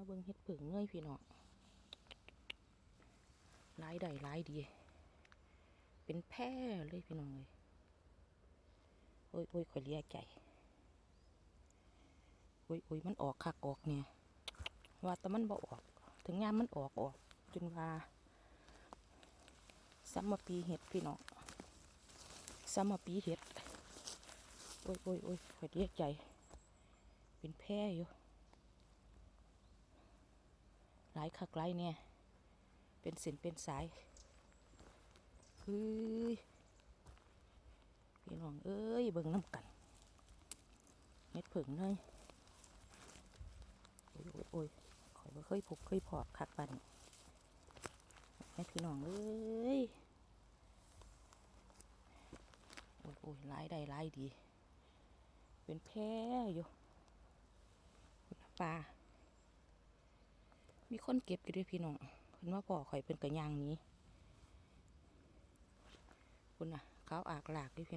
มาเบิ่งเฮ็ดผึ่งเงยพี่น้องหลายได้หลายดี เป็นแพร่เลยพี่น้องเลยโอ้ยโอ้ยข่อยเลียใจโอ้ยโอ้ยมันออกคักออกเนี่ย ว่าแต่มันบ่ออก ถึงยามมันออกออกจนว่าซัมมาปีเห็ดพี่น้องซัมมาปีเห็ด โอ้ยโอ้ยโอ้ยข่อยเลียใจ เป็นแพร่อยู่ หลายคักหลายเนี่ย เป็นเส้นเป็นสายเฮ้ยพี่น้องเอ้ยเบิ่งน้ำกันเฮ็ดผึ่งเลยโอ้ยโอ้ยโอ้ยข่อยบ่เคยพกเคยพอคักปันแม่พี่น้องเอ้ยโอ้ยโอ้ยลายได้ลายดี เป็นแพร่อยู่ปลา มีคนเก็บกันด้วยพี่น้องเพิ่นว่าพ่อข่อยเป็นกระยางนี้คุณน่ะเขาอากหลากด้วยพี่